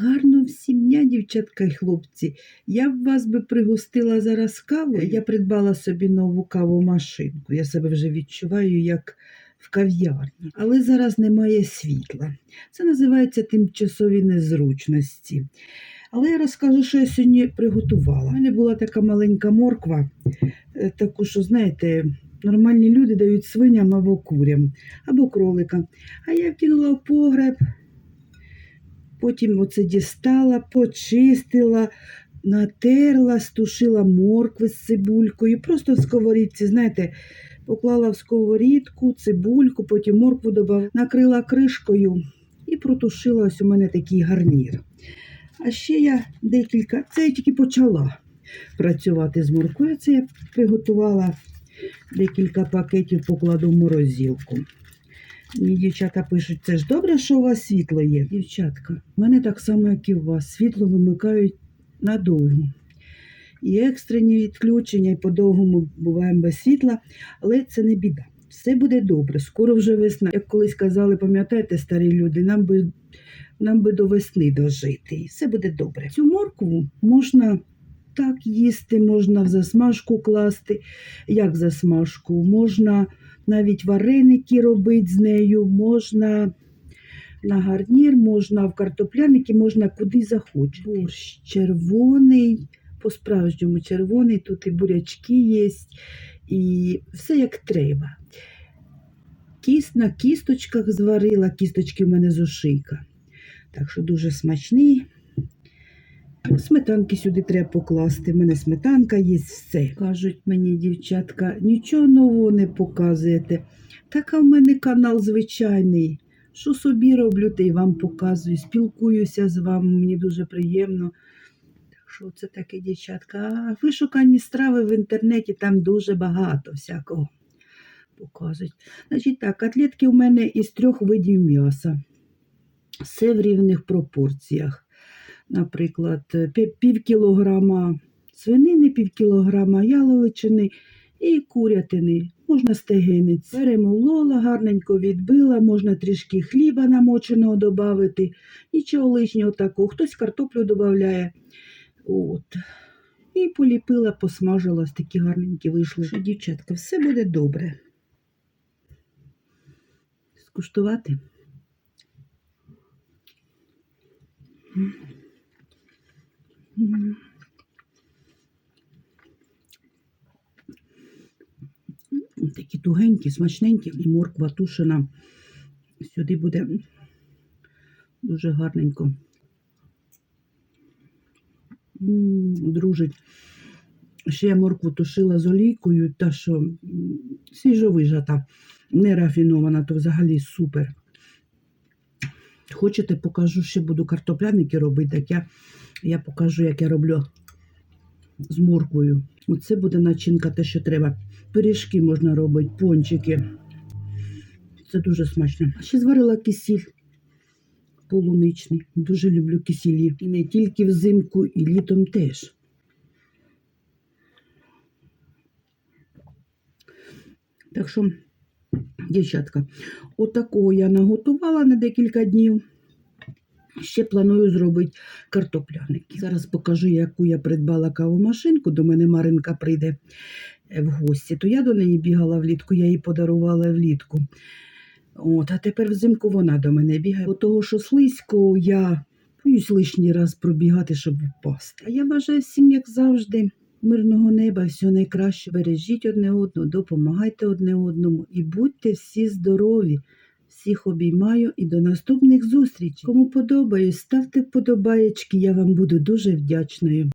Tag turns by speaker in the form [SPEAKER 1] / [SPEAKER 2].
[SPEAKER 1] Гарно всім дня, дівчатка й хлопці. Я б вас би пригостила зараз кавою. Я придбала собі нову кавомашинку. Я себе вже відчуваю як в кав'ярні. Але зараз немає світла. Це називається тимчасові незручності. Але я розкажу, що я сьогодні приготувала. У мене була така маленька морква, е, таку, що, знаєте, нормальні люди дають свиням або курям, або кроликам. А я вкинула в погреб, потім оце дістала, почистила, натерла, стушила моркви з цибулькою. Просто в сковорідці, знаєте, поклала в сковорідку, цибульку, потім моркву додала, накрила кришкою і протушила ось у мене такий гарнір. А ще я декілька, це я тільки почала працювати з морквою. Це я приготувала декілька пакетів, покладу в морозилку. Мені дівчата пишуть, це ж добре, що у вас світло є. Дівчатка, в мене так само, як і у вас, світло вимикають надовго. І екстрені відключення, і по-довгому буваємо без світла, але це не біда. Все буде добре, скоро вже весна. Як колись казали, пам'ятаєте, старі люди, нам би, нам би до весни дожити. І все буде добре. Цю моркву можна так їсти, можна в засмажку класти. Як засмажку? Можна навіть вареники робити з нею, можна на гарнір, можна в картопляники, можна куди захочете. Борщ червоний, по-справжньому червоний, тут і бурячки є, і все як треба. Кіс на кісточках зварила, кісточки в мене з ошийка. Так що дуже смачний. Сметанки сюди треба покласти. У мене сметанка є все. Кажуть мені, дівчатка, нічого нового не показуєте. Так а в мене канал звичайний. Що собі роблю, те й вам показую. Спілкуюся з вами, мені дуже приємно. Так що це таке, дівчатка. А вишукані страви в інтернеті там дуже багато всякого показують. Значить так, котлетки у мене із трьох видів м'яса. Все в рівних пропорціях наприклад, пів кілограма свинини, пів кілограма яловичини і курятини. Можна стегинець. Перемолола, гарненько відбила, можна трішки хліба намоченого додати. Нічого лишнього такого. Хтось картоплю додає. От. І поліпила, посмажила, ось такі гарненькі вийшли. Що, дівчатка, все буде добре. Скуштувати. М. М, Такі тугенькі, смачненькі, і морква тушена. Сюди буде дуже гарненько. Дружить. Ще я моркву тушила з олійкою, та що свіжовижата, не рафінована, то взагалі супер. Хочете, покажу, ще буду картопляники робити, так я, я покажу, як я роблю з морквою. Оце буде начинка, те, що треба. Пиріжки можна робити, пончики. Це дуже смачно. Ще зварила кисіль полуничний. Дуже люблю кисілі. І не тільки взимку, і літом теж. Так що, дівчатка, отакого я наготувала на декілька днів. Ще планую зробити картопляники. Зараз покажу, яку я придбала кавомашинку. До мене Маринка прийде е, в гості. То я до неї бігала влітку, я їй подарувала влітку. От, а тепер взимку вона до мене бігає. Бо того, що слизько, я боюсь лишній раз пробігати, щоб впасти. А я бажаю всім, як завжди, мирного неба, всього найкраще. Бережіть одне одного, допомагайте одне одному і будьте всі здорові. Всіх обіймаю і до наступних зустрічей. Кому подобаюсь, ставте вподобаєчки, я вам буду дуже вдячною.